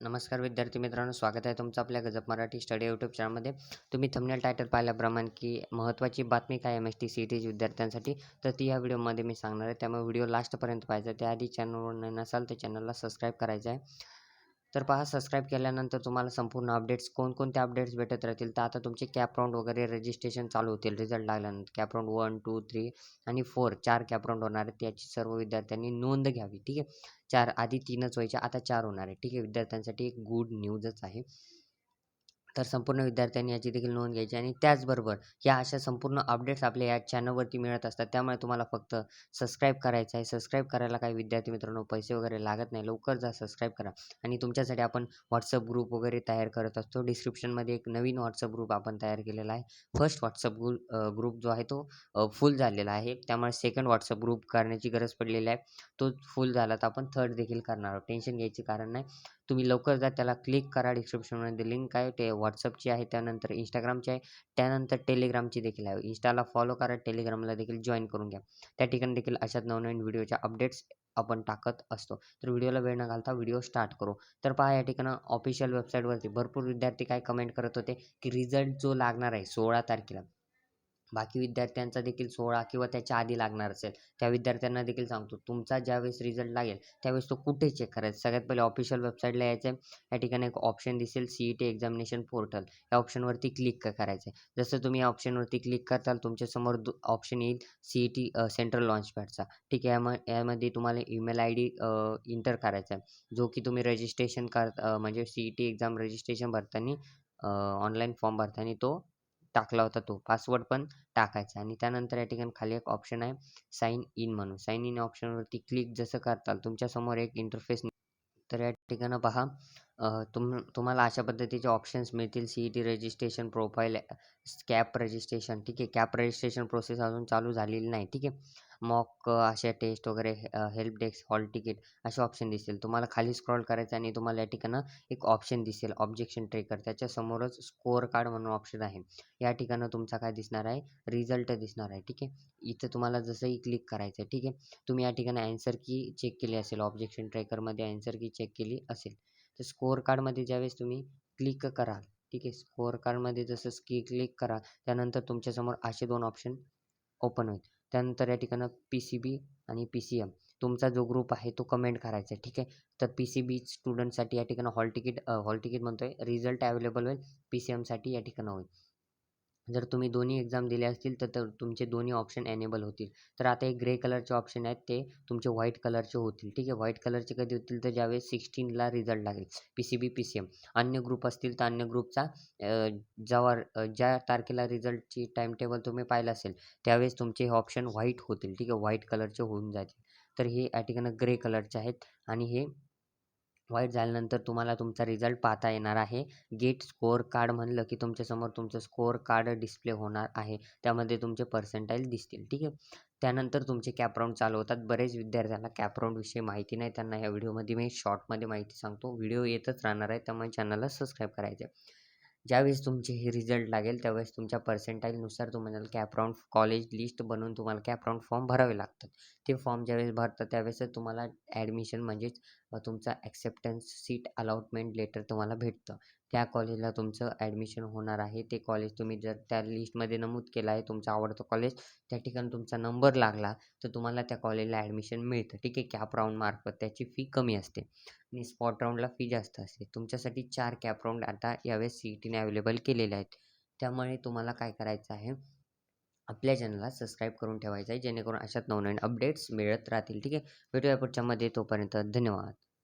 नमस्कार विद्यार्थी मित्रांनो स्वागत आहे तुमचं आपल्या गजब मराठी स्टडी यूट्यूब चॅनलमध्ये. तुम्ही थंबनेल टायटल पाहिल्याप्रमाणे की महत्त्वाची बातमी काय M S T C T विद्यार्थ्यांसाठी तर ती या व्हिडिओमध्ये मी सांगणार आहे. त्यामुळे व्हिडिओ लास्टपर्यंत पाहायचा त्याआधी चॅनलवर नसाल तर चॅनलला सबस्क्राईब करायचं आहे. तर पहा सबस्क्राईब केल्यानंतर तुम्हाला संपूर्ण अपडेट्स कोणकोणते अपडेट्स भेटत राहतील? तर आता तुमचे कॅप राऊंड वगैरे रजिस्ट्रेशन चालू होतील. रिझल्ट लागल्यानंतर CAP round one two three आणि फोर चार कॅप राऊंड होणार आहेत. त्याची सर्व विद्यार्थ्यांनी नोंद घ्यावी ठीक आहे? चार आधी तीनच व्हायच्या आता चार होणार आहे ठीक आहे? विद्यार्थ्यांसाठी एक गुड न्यूजच आहे. तर संपूर्ण विद्यार्थ्यांनी याची देखील नोंद घ्यायची आणि त्याचबरोबर या अशा संपूर्ण अपडेट्स आपल्या या चॅनलवरती मिळत असतात त्यामुळे तुम्हाला फक्त सबस्क्राईब करायचं आहे. सबस्क्राईब करायला काही विद्यार्थी मित्रांनो पैसे वगैरे लागत नाही. लवकर जा सबस्क्राईब करा आणि तुमच्यासाठी आपण व्हॉट्सअप ग्रुप वगैरे तयार करत असतो. डिस्क्रिप्शनमध्ये एक नवीन व्हॉट्सअप ग्रुप आपण तयार केलेला आहे. फर्स्ट व्हॉट्सअप ग्रुप ग्रुप जो आहे तो फुल झालेला आहे. त्यामुळे सेकंड व्हॉट्सअप ग्रुप करण्याची गरज पडलेली आहे. तो फुल झाला तर आपण थर्ड देखील करणार आहोत. टेन्शन घ्यायचे कारण नाही. तुम्ही लवकर जा त्याला क्लिक करा डिस्क्रिप्शनमध्ये लिंक आहे ते व्हॉट्सअपची आहे त्यानंतर इंस्टाग्रामची आहे त्यानंतर टेलिग्रामची देखील आहे. इंस्टाला फॉलो करा टेलिग्रामला देखील जॉईन करून घ्या. त्या ठिकाणी देखील अशाच नवनवीन व्हिडिओच्या अपडेट्स आपण टाकत असतो. तर व्हिडिओला वेळ न घालता व्हिडिओ स्टार्ट करू. तर पहा या ठिकाणी ऑफिशियल वेबसाईटवरती भरपूर विद्यार्थी काय कमेंट करत होते की रिझल्ट जो लागणार आहे सोळा तारखेला. बाकी विद्यार्थ्यांचा देखील सोळा किंवा त्याच्या आधी लागणार असेल त्या विद्यार्थ्यांना देखील सांगतो तुमचा ज्यावेळेस रिझल्ट लागेल त्यावेळेस तो कुठे चेक करायचा? सगळ्यात पहिले ऑफिशियल वेबसाईटला यायचं आहे या ठिकाणी एक ऑप्शन दिसेल C E T examination portal या ऑप्शनवरती क्लिक करायचं आहे जसं तुम्ही या ऑप्शनवरती क्लिक करताल तुमच्यासमोर दु ऑप्शन येईल सी ई टी सेंट्रल लॉन्चपॅडचा ठीक आहे याम यामध्ये तुम्हाला ईमेल आय डी इंटर करायचा आहे जो की तुम्ही रजिस्ट्रेशन कर म्हणजे C E T exam registration भरताना ऑनलाईन फॉर्म भरताना तो टाकला होता तो. पासवर्ड पण टाकायचा आणि त्यानंतर या ठिकाणी खाली एक ऑप्शन आहे साइन इन म्हणून. साइन इन ऑप्शनवरती क्लिक जसं करताल तुमच्यासमोर एक इंटरफेस तर या ठिकाणी पहा. तुम तुम्हाला अशा पद्धतीचे ऑप्शन्स मिळतील. C E T registration profile CAP registration ठीक आहे. कॅप रजिस्ट्रेशन प्रोसेस अजून चालू झालेली नाही ठीक आहे. मॉक अशा टेस्ट वगैरे हेल्प डेस्क हॉल तिकीट असे ऑप्शन दिसतील. तुम्हाला खाली स्क्रॉल करायचं आणि तुम्हाला या ठिकाणं एक ऑप्शन दिसेल. ऑब्जेक्शन ट्रेकर त्याच्यासमोरच स्कोअर कार्ड म्हणून ऑप्शन आहे. या ठिकाणं तुमचा काय दिसणार आहे? रिझल्ट दिसणार आहे ठीक आहे. इथं तुम्हाला जसंही क्लिक करायचं आहे ठीक आहे. तुम्ही या ठिकाणी ॲन्सर की चेक केली असेल. ऑब्जेक्शन ट्रेकरमध्ये ॲन्सर की चेक केली असेल. तर स्कोअर कार्डमध्ये ज्यावेळेस तुम्ही क्लिक कराल ठीक आहे? स्कोअर कार्डमध्ये जसं की क्लिक करा त्यानंतर तुमच्यासमोर असे दोन ऑप्शन ओपन होईल. त्यानंतर या ठिकाणं पी सी बी आणि पी सी एम तुमचा जो ग्रुप आहे तो कमेंट करायचा आहे ठीक आहे? तर पी सी बी स्टुडंटसाठी या ठिकाणं हॉल तिकीट हॉल तिकीट म्हणतो आहे रिझल्ट अवेलेबल होईल. पी सी एमसाठी या ठिकाणं होईल. जर तुम्ही दोन्ही एक्झाम दिले असतील तर तर तुमचे दोन्ही ऑप्शन एनेबल होतील. तर आता एक ग्रे कलरचे ऑप्शन आहेत ते तुमचे व्हाईट कलरचे होतील. ठीक आहे? व्हाईट कलरचे कधी होतील? तर ज्यावेळेस सिक्स्टीनला रिझल्ट लागेल. P C B P C M अन्य ग्रुप असतील तर अन्य ग्रुपचा जेव्हा ज्या तारखेला रिझल्टची टाईमटेबल तुम्ही पाहिलं असेल त्यावेळेस तुमचे हे ऑप्शन व्हाईट होतील. ठीक आहे? व्हाईट कलरचे होऊन जातील. तर हे या ठिकाणी ग्रे कलरचे आहेत आणि हे व्हाईट झाल्यानंतर तुम्हाला तुमचा रिझल्ट पाहता येणार आहे. गेट स्कोअर कार्ड म्हणलं की तुमच्यासमोर तुमचं स्कोअर कार्ड डिस्प्ले होणार आहे. त्यामध्ये तुमचे पर्सेंटाईल दिसतील. ठीक आहे? त्यानंतर तुमचे कॅपराऊंड चालू होतात. बरेच विद्यार्थ्यांना कॅपराऊंडविषयी माहिती नाही. त्यांना या व्हिडिओमध्ये मी शॉर्टमध्ये माहिती सांगतो. व्हिडिओ येतच राहणार आहे. त्यामुळे चॅनलला सबस्क्राईब करायचे ज्यावेळेस तुमचे हे रिझल्ट लागेल त्यावेळेस तुमच्या पर्सेंटाईलनुसार तुम्हाला कॅप राऊंड कॉलेज लिस्ट बनवून तुम्हाला कॅप राऊंड फॉर्म भरावे लागतात. ते फॉर्म ज्यावेळेस भरतात त्यावेळेस तुम्हाला ॲडमिशन म्हणजेच तुमचा ॲक्सेप्टन्स सीट अलॉटमेंट लेटर तुम्हाला भेटतं. त्या कॉलेजला तुमचं ॲडमिशन होणार आहे. ते कॉलेज तुम्ही जर त्या लिस्टमध्ये नमूद केलं आहे तुमचं आवडतं कॉलेज त्या ठिकाणी तुमचा नंबर लागला तर तुम्हाला त्या कॉलेजला ॲडमिशन मिळतं. ठीक आहे कॅप राऊंडमार्फत त्याची फी कमी असते आणि स्पॉट राऊंडला फी जास्त असते. तुमच्यासाठी चार कॅप राऊंड आता यावेळेस सी ई टीने अवेलेबल केलेले आहेत. त्यामुळे तुम्हाला काय करायचं आहे आपल्या चॅनलला सबस्क्राईब करून ठेवायचं आहे जेणेकरून अशात नवनवीन अपडेट्स मिळत राहतील. ठीक आहे भेटूया पुढच्यामध्ये तोपर्यंत धन्यवाद.